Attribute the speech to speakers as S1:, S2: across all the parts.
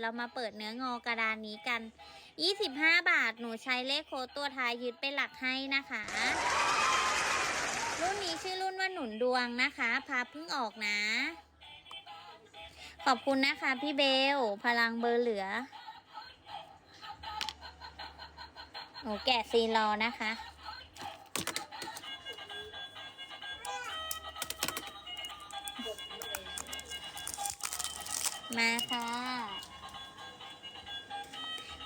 S1: เรามาเปิดเนื้องอกระดานนี้กัน 25 บาท หนูใช้เลขโคตัวท้ายยึดเป็นหลักให้นะคะ รุ่นนี้ชื่อรุ่นว่าหนุนดวงนะคะ พาเพิ่งออกนะ ขอบคุณนะคะพี่เบล พลังเบอร์เหลือ หนูแกะซีนรอนะคะมาค่ะ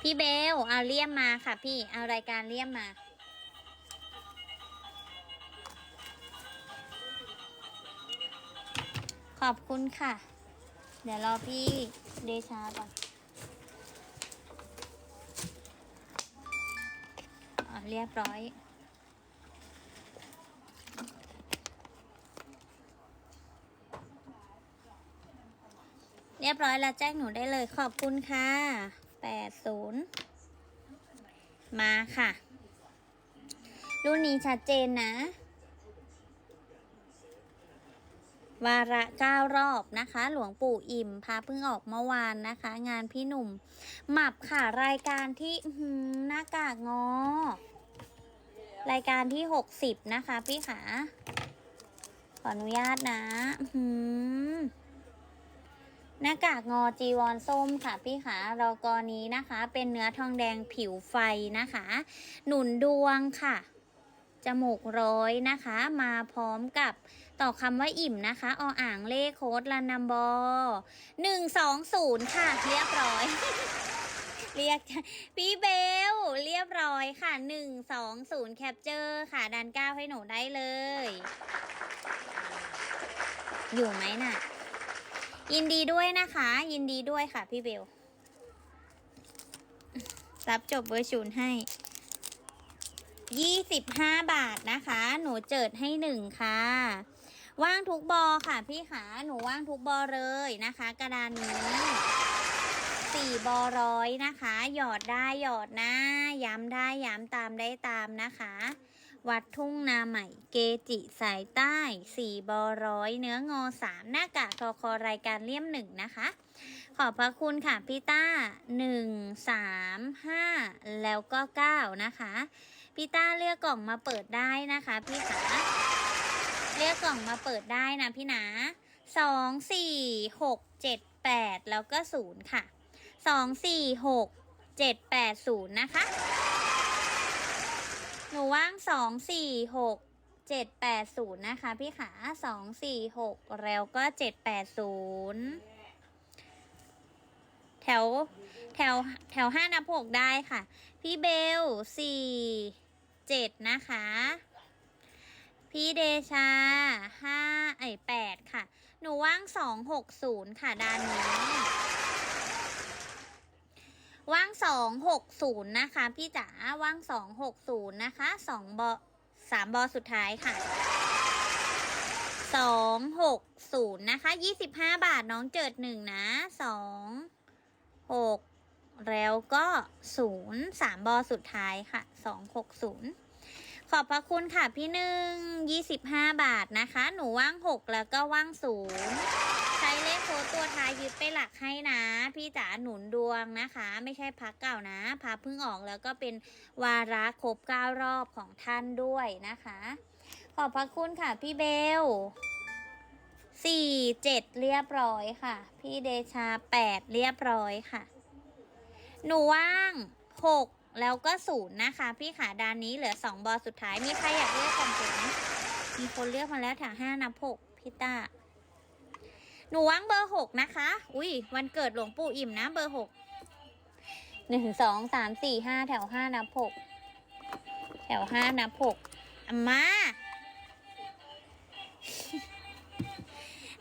S1: พี่เบลเอาเลี่ยมมาค่ะพี่ เอารายการเลี่ยมมา ขอบคุณค่ะ เดี๋ยวรอพี่เดชาก่อนอเรียบร้อยเรียบร้อยแล้วแจ้งหนูได้เลยขอบคุณค่ะ แปดศูนย์มาค่ะ รุ่นนี้ชัดเจนนะ วาระเก้ารอบนะคะ หลวงปู่อิ่มพาเพิ่งออกเมื่อวานนะคะ งานพี่หนุ่ม หมับค่ะรายการที่หือหน้ากากงอ รายการที่หกสิบนะคะ พี่ขาขออนุญาตนะ อื้อ หน้ากากงอจีวรส้มค่ะพี่ขาเรากรนี้นะคะ เป็นเนื้อทองแดงผิวไฟนะคะ หนุนดวงค่ะจมูกร้อยนะคะ มาพร้อมกับต่อคำว่าอิ่มนะคะออ่างเลขโค้ดลานัมบอหนึ่งสองศูนย์ค่ะ เรียบร้อย เรียกพี่เบล เรียบร้อยค่ะหนึ่งสองศูนย์แคปเจอร์ค่ะ ดันก้าวให้หนูได้เลย อยู่ไหมน่ะ ยินดีด้วยนะคะ ยินดีด้วยค่ะพี่เบล รับจบเบอร์ศูนให้ยี่สิบห้าบาทนะคะ หนูเจิดให้หนึ่งค่ะ ว่างทุกบอค่ะพี่ขาหนูว่างทุกบอเลยนะคะ กระดานนี้สี่บอร้อยนะคะ หยอดได้หยอดนะ ย้ำได้ย้ำตามได้ตามนะคะ วัดทุ่งนาใหม่ เกจิสายใต้สี่บอร้อยเนื้องอสามหน้ากากทอคอรายการเลี่ยมหนึ่งนะคะ ขอบพระคุณค่ะพี่ต้าหนึ่งสามห้าแล้วก็เก้านะคะพี่ต้าเลือกกล่องมาเปิดได้นะคะพี่ขาเลือกกล่องมาเปิดได้นะพี่นะสองสี่หกเจ็ดแปดแล้วก็ศูนย์ค่ะสองสี่หกเจ็ดแปดศูนย์นะคะ หนูว่างสองสี่หกเจ็ดแปดศูนย์นะคะ พี่ขาสองสี่หกแล้วก็เจ็ดแปดศูนย์แถวแถวแถวห้านับหกได้ค่ะ พี่เบลสี่เจ็ดนะคะ พี่เดชาห้าไอแปดค่ะ หนูว่างสองหกศูนย์ค่ะด้านนี้ ว่างสองหกศูนย์นะคะพี่จ๋าว่างสองหกศูนย์นะคะสองบอสามบอสุดท้ายค่ะสองหกศูนย์นะคะยี่สิบห้าบาทน้องเจิดหนึ่งนะสองหกแล้วก็ศูนย์สามบอสุดท้ายค่ะสองหกศูนย์ขอบพระคุณค่ะพี่หนึ่งยี่สิบห้าบาทนะคะ หนูว่างหกแล้วก็ว่างศูนย์ ค้ดตัวท้ายยึดไปหลักให้นะ พี่จ๋าหนุนดวงนะคะ ไม่ใช่พักเก่านะพักเพิ่งออกแล้วก็เป็นวาระครบเก้ารอบของท่านด้วยนะคะ ขอบพระคุณค่ะพี่เบลสี่เจ็ดเรียบร้อยค่ะ พี่เดชาแปดเรียบร้อยค่ะ หนูว่างหกแล้วก็ศูนย์นะคะ พี่ขาดานนี้เหลือสองบอสุดท้ายมีใครอยากเลือกก่องผมไหมมีคนเลือกมาแล้วแถวห้านับหกพี่ต้า หนูว่างเบอร์หกนะคะ อุ้ยวันเกิดหลวงปู่อิ่มนะ เบอร์หกหนึ่งสองสามสี่ห้าแถวห้านับหกแถวห้านับหกอามา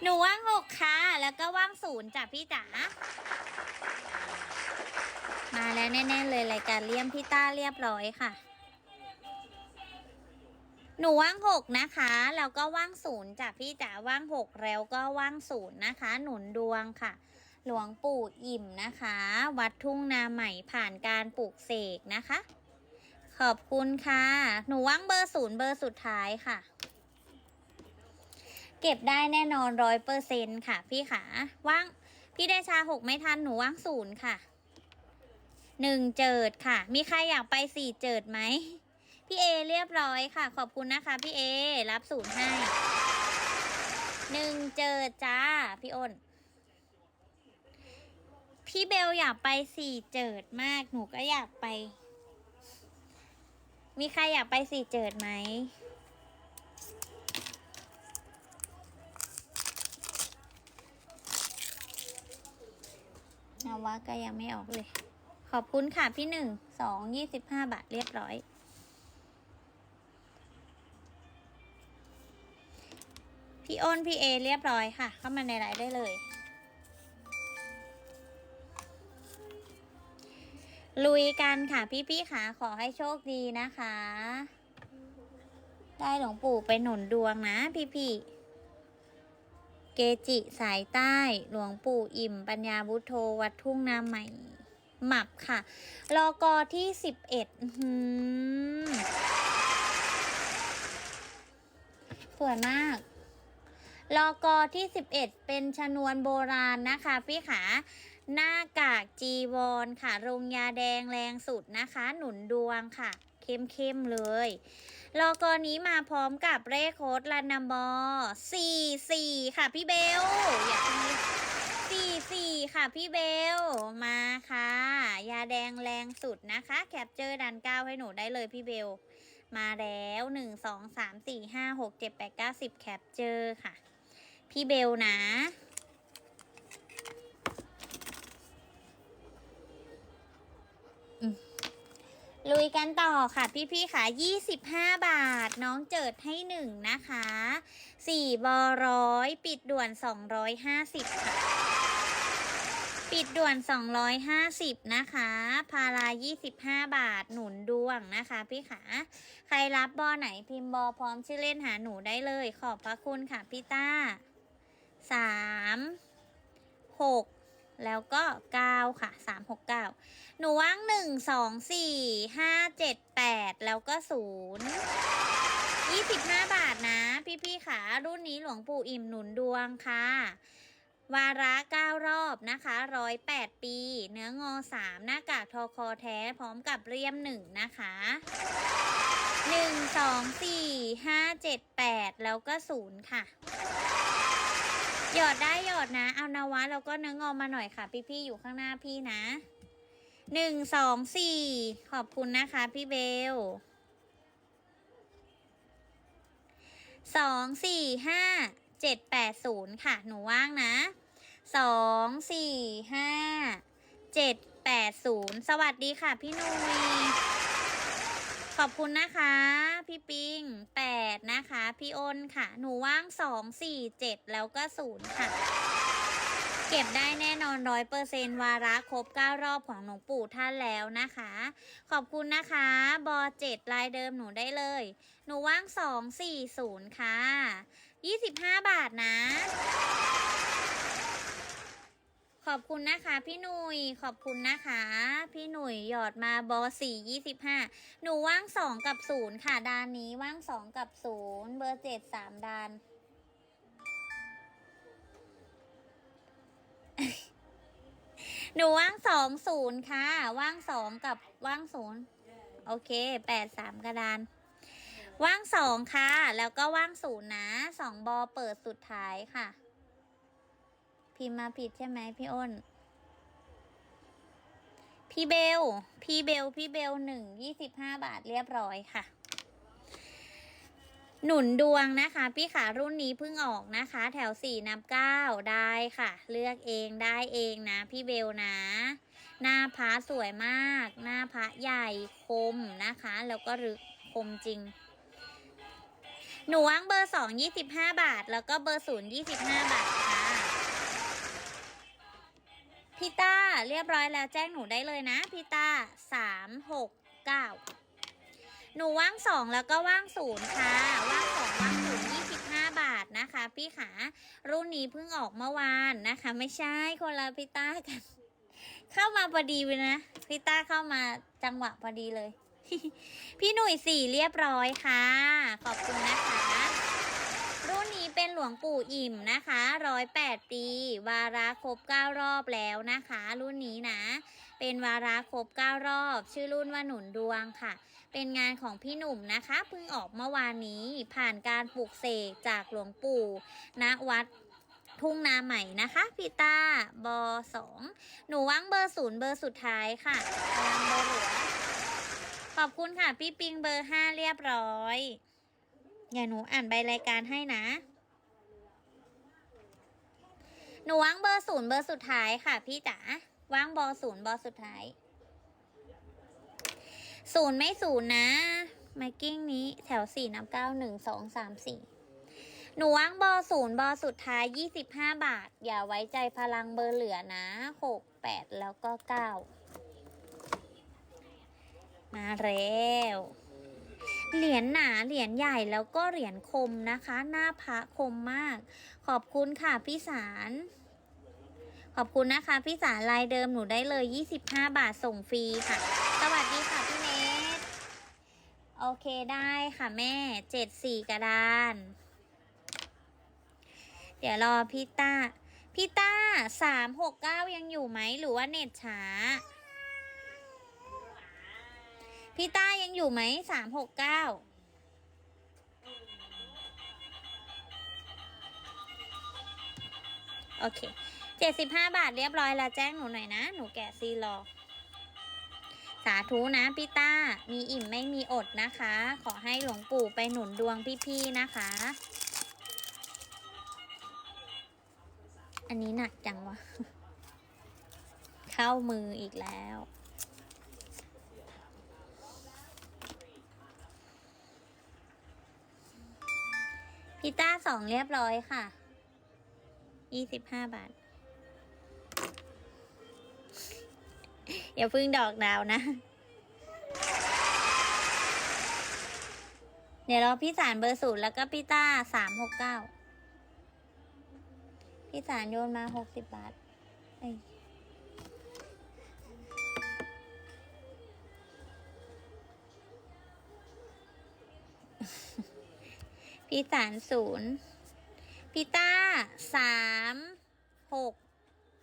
S1: หนูว่างหกค่ะ แล้วก็ว่างศูนย์จ้ะพี่จ๋ามาแล้วแน่ๆเลยรายการเลี่ยมพี่ต้าเรียบร้อยค่ะ หนูว่างหกนะคะแล้วก็ว่างศูนย์จ้ะพี่จ๋าว่างหกแล้วก็ว่างศูนย์นะคะ หนุนดวงค่ะ หลวงปู่อิ่มนะคะ วัดทุ่งนาใหม่ผ่านการปลูกเสกนะคะ ขอบคุณค่ะ หนูว่างเบอร์ศูนย์เบอร์สุดท้ายค่ะ เก็บได้แน่นอนร้อยเปอร์เซ็นค่ะ พี่ขาว่างพี่เดชาหกไม่ทันหนูว่างศูนย์ค่ะหนึ่งเจิดค่ะ มีใครอยากไปสี่เจิดไหม พี่เอเรียบร้อยค่ะ ขอบคุณนะคะพี่เอรับศูนย์ให้หนึ่งเจิดจ้า พี่อ้น พี่เบลอยากไปสี่เจิดมาก หนูก็อยากไป มีใครอยากไปสี่เจิดไหมนาวะก็ยังไม่ออกเลย ขอบคุณค่ะพี่หนึ่งสองยี่สิบห้าบาทเรียบร้อย พี่อ้นพี่เอเรียบร้อยค่ะ เข้ามาในไลน์ได้เลย ลุยกันค่ะพี่ๆค่ะขอให้โชคดีนะคะ ได้หลวงปู่ไปหนุนดวงนะพี่ๆเกจิสายใต้หลวงปู่อิ่ม ปัญญาบุโทวัดทุ่งนาใหม่ หมับค่ะ รอกอที่สิบเอ็ดสวยมาก รอกอที่สิบเอ็ดเป็นชนวนโบราณนะคะพี่ขาหน้ากากจีวรค่ะ โรงยาแดงแรงสุดนะคะ หนุนดวงค่ะ เข้มๆเลยรอกอนี้มาพร้อมกับเลขโค้ดลันนัมบอสี่สี่ค่ะพี่เบล อย่าเพิ่งสี่สี่ค่ะพี่เบล มาค่ะ ยาแดงแรงสุดนะคะ แคปเจอร์ดันเก้าให้หนูได้เลยพี่เบล มาแล้วหนึ่งสองสามสี่ห้าหกเจ็ดแปดเก้าสิบแคปเจอร์ค่ะ พี่เบลนะ ลุยกันต่อค่ะพี่ๆค่ะ25 บาท น้องเจิดให้หนึ่งนะคะ4บอร้อยปิดด่วน 250 ค่ะ ปิดด่วน 250 นะคะ พารา25 บาทหนุนดวงนะคะพี่ขาใครรับบอไหนพิมพ์บอพร้อมชื่อเล่นหาหนูได้เลย ขอบพระคุณค่ะพี่ต้า 3 6แล้วก็9ค่ะ3 6 9หนูว่าง1 2 4 5 7 8แล้วก็0 25บาทนะ พี่ๆค่ะรุ่นนี้หลวงปู่อิ่มหนุนดวงค่ะ วาระ9รอบนะคะ108ปี เนื้องอ3หน้ากากทอคอแท้พร้อมกับเรียม1นะคะ1 2 4 5 7 8แล้วก็0ค่ะ หยอดได้หยอดนะ เอานาวะแล้วก็เนื้องอมาหน่อยค่ะ พี่ๆอยู่ข้างหน้าพี่นะหนึ่งสองสี่ขอบคุณนะคะพี่เบลสองสี่ห้าเจ็ดแปดศูนย์ค่ะ หนูว่างนะสองสี่ห้าเจ็ดแปดศูนย์สวัสดีค่ะพี่นุ้ย ขอบคุณนะคะ พี่ปิงแปดนะคะ พี่อ้นค่ะ หนูว่างสองสี่เจ็ดแล้วก็ศูนย์ค่ะ เก็บได้แน่นอนร้อยเปอร์เซนวาระครบเก้ารอบของหลวงปู่ท่านแล้วนะคะ ขอบคุณนะคะ บอเจ็ดลายเดิมหนูได้เลย หนูว่างสองสี่ศูนย์ค่ะยี่สิบห้าบาทนะ ขอบคุณนะคะ พี่หนุยขอบคุณนะคะ พี่หนุยหยอดมาบอสี่ยี่สิบห้าหนูว่างสองกับศูนย์ค่ะดานนี้ว่างสองกับศูนย์เบอร์เจ็ดสามดานหนูว่างสองศูนย์ค่ะ ว่างสองกับว่างศูนย์โอเคแปดสามกระดาน ว่างสองค่ะ แล้วก็ว่างศูนย์นะสองบอเปิดสุดท้ายค่ะ พิมพ์มาผิดใช่ไหมพี่อ้น พี่เบล พี่เบล พี่เบลหนึ่งยี่สิบห้าบาทเรียบร้อยค่ะ หนุนดวงนะคะ พี่ขารุ่นนี้เพิ่งออกนะคะ แถวสี่นับเก้าได้ค่ะ เลือกเองได้เองนะ พี่เบลนะ หน้าพระสวยมาก หน้าพระใหญ่คมนะคะ แล้วก็รึกคมจริงหนูว่างเบอร์สองยี่สิบห้าบาท แล้วก็เบอร์ศูนย์ยี่สิบห้าบาท พี่ต้าเรียบร้อยแล้วแจ้งหนูได้เลยนะพี่ต้าสามหกเก้าหนูว่างสองแล้วก็ว่างศูนย์ค่ะ ว่างสองว่างศูนย์ยี่สิบห้าบาทนะคะ พี่ขารุ่นนี้เพิ่งออกเมื่อวานนะคะ ไม่ใช่คนละพี่ต้ากัน เข้ามาพอดีเลยนะพี่ต้าเข้ามาจังหวะพอดีเลย พี่หนุ่ยสี่เรียบร้อยค่ะ ขอบคุณนะคะ นี้เป็นหลวงปู่อิ่มนะคะร้อยแปดปี วาระครบเก้ารอบแล้วนะคะ รุ่นนี้นะ เป็นวาระครบเก้ารอบ ชื่อรุ่นว่าหนุนดวงค่ะ เป็นงานของพี่หนุ่มนะคะเพิ่งออกเมื่อวานนี้ผ่านการปลูกเสกจากหลวงปู่ณวัดทุ่งนาใหม่นะคะพี่ตาบอสองหนูว่างเบอร์ศูนย์เบอร์สุดท้ายค่ะกำลังเบอร์เหลือขอบคุณค่ะ พี่ปิงเบอร์ห้าเรียบร้อย อย่าหนูอ่านใบรายการให้นะ หนูว่างเบอร์ศูนย์เบอร์สุดท้ายค่ะ พี่จ๋าว่างบอศูนย์บอสุดท้ายศูนย์ไม่ศูนย์นะมากิ้งนี้แถวสี่นับเก้าหนึ่งสองสามสี่หนูว่างบอศูนย์บอสุดท้ายยี่สิบห้าบาท อย่าไว้ใจพลังเบอร์เหลือนะหกแปดแล้วก็เก้ามาแล้ว เหรียญหนาเหรียญใหญ่แล้วก็เหรียญคมนะคะ หน้าพระคมมาก ขอบคุณค่ะพี่สารขอบคุณนะคะ พี่สารลายเดิมหนูได้เลย 25 บาทส่งฟรีค่ะ สวัสดีค่ะพี่เนทโอเคได้ค่ะแม่74กระดาน เดี๋ยวรอพี่ต้า พี่ต้า369ยังอยู่ไหมหรือว่าเน็ตช้า พี่ต้ายังอยู่ไหม369โอเคเจ็ดสิบห้าบาทเรียบร้อยแล้วแจ้งหนูหน่อยนะ หนูแกะซีรอ สาธุนะพี่ต้า มีอิ่มไม่มีอดนะคะ ขอให้หลวงปู่ไปหนุนดวงพี่ๆนะคะ อันนี้หนักจังวะ เข้ามืออีกแล้ว พี่ต้าสองเรียบร้อยค่ะ ยี่สิบห้าบาท อย่าพึ่งดอกดาวนะ เดี๋ยวเรอพี่สารเบอร์ศูนย์แล้วก็พี่ต้าสามหกเก้า พี่สารโยนมาหกสิบบาท เอ้ย พี่สารศูนย์พี่ต้าสามหก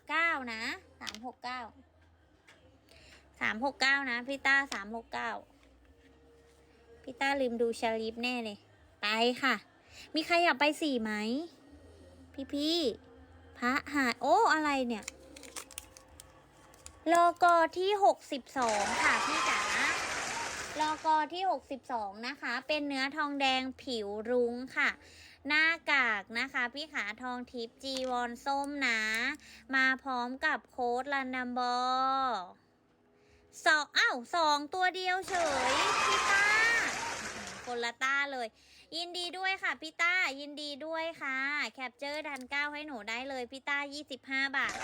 S1: เก้านะสามหกเก้าสามหกเก้านะพี่ต้าสามหกเก้าพี่ต้าลืมดูชาลิฟแน่เลย ไปค่ะ มีใครอยากไปสี่ไหม พี่พี่พระหายโอ้ อะไรเนี่ย โลโกที่หกสิบสองค่ะพี่จ๋า ลโกที่หกสิบสองนะคะ เป็นเนื้อทองแดงผิวรุ้งค่ะ หน้ากากนะคะ พี่ขาทองทิพย์จีวอนส้มนะ มาพร้อมกับโค้ดลันนัมบอสองอ้าวสองตัวเดียวเฉย พี่ต้าคนละต้าเลย ยินดีด้วยค่ะพี่ต้ายินดีด้วยค่ะ แคปเจอร์ดันเก้าให้หนูได้เลยพี่ต้า 25 บาท